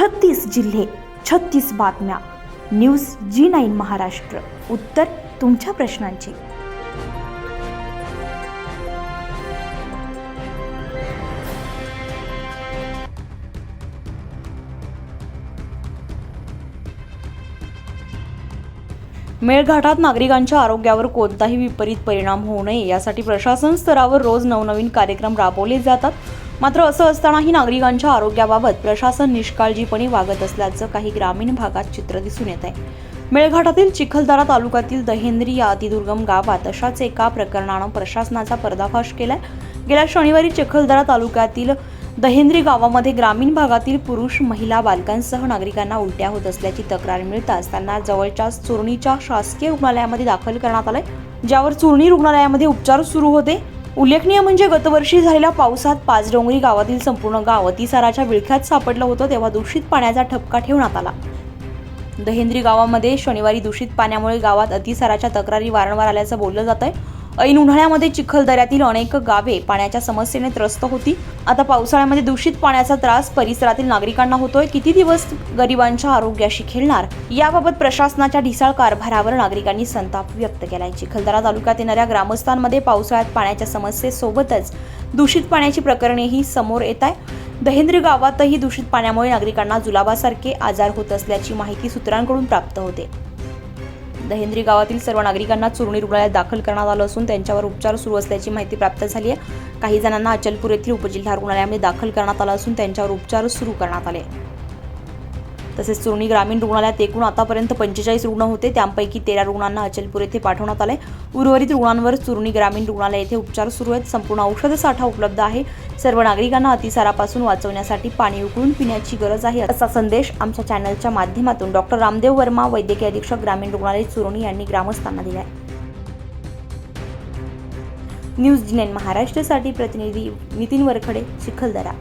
छत्तीस जिल्हे छत्तीस बातम्या. News G nine Maharashtra. उत्तर तुमच्या प्रश्नांची. मेळघाटात नागरिकांच्या आरोग्यावर कोणताही विपरीत परिणाम होऊ नये यासाठी प्रशासन स्तरावर रोज नवनवीन कार्यक्रम राबवले जातात. मात्र असं असतानाही नागरिकांच्या आरोग्याबाबत प्रशासन निष्काळजीपणे वागत असल्याचं काही ग्रामीण भागात चित्र दिसून येत आहे. मेळघाटातील चिखलदरा तालुक्यातील दहेंद्री या अतिदुर्गम गावात अशाच एका प्रकरणानं प्रशासनाचा पर्दाफाश केलाय. गेल्या शनिवारी चिखलदरा तालुक्यातील दहेंद्री गावामध्ये ग्रामीण भागातील पुरुष महिला बालकांसह नागरिकांना उलट्या होत असल्याची तक्रार मिळताच त्यांना जवळच्या चुरणीच्या शासकीय रुग्णालयामध्ये दाखल करण्यात आलंय. ज्यावर चुरणी रुग्णालयामध्ये उपचार सुरू होते. उल्लेखनीय म्हणजे गतवर्षी झालेल्या पावसात पाचडोंगरी गावातील संपूर्ण गाव अतिसाराच्या विळख्यात सापडलं होतं तेव्हा दूषित पाण्याचा ठपका ठेवण्यात आला. दहेंद्री गावामध्ये शनिवारी दूषित पाण्यामुळे गावात अतिसाराच्या तक्रारी वारंवार आल्याचं बोललं जात आहे ऐन उन्हाळ्यामध्ये चिखलदऱ्यातील अनेक गावे पाण्याच्या समस्येने त्रस्त होती. आता पावसाळ्यामध्ये दूषित पाण्याचा त्रास परिसरातील नागरिकांना होतोय. किती दिवस गरिबांच्या आरोग्याशी खेळणार? याबाबत प्रशासनाच्या ढिसाळ कारभारावर नागरिकांनी संताप व्यक्त केलाय. चिखलदरा तालुक्यात येणाऱ्या ग्रामस्थांमध्ये पावसाळ्यात पाण्याच्या समस्येसोबतच दूषित पाण्याची प्रकरणेही समोर येत आहे. दहेंद्री गावातही दूषित पाण्यामुळे नागरिकांना जुलाबासारखे आजार होत असल्याची माहिती सूत्रांकडून प्राप्त होते. दहेंद्री गावातील सर्व नागरिकांना चुरणी रुग्णालयात दाखल करण्यात आलं असून त्यांच्यावर उपचार सुरू असल्याची माहिती प्राप्त झाली आहे. काही जणांना अचलपूर येथील उपजिल्हा रुग्णालयामध्ये दाखल करण्यात आलं असून त्यांच्यावर उपचार सुरू करण्यात आले. तसेच चुरणी ग्रामीण रुग्णालयात एकूण आतापर्यंत पंचेचाळीस रुग्ण होते. त्यापैकी तेरा रुग्णांना अचलपूर येथे पाठवण्यात आले उर्वरित रुग्णांवर चुरणी ग्रामीण रुग्णालय येथे उपचार सुरू आहेत. संपूर्ण औषध साठा उपलब्ध आहे. सर्व नागरिकांना अतिसारापासून वाचवण्यासाठी पाणी उकळून पिण्याची गरज आहे असा संदेश आमच्या चॅनलच्या माध्यमातून डॉक्टर रामदेव वर्मा वैद्यकीय अधीक्षक ग्रामीण रुग्णालय चुरणी यांनी ग्रामस्थांना दिला न्यूज जिनेन महाराष्ट्रासाठी प्रतिनिधी नितीन वरखडे चिखलदरा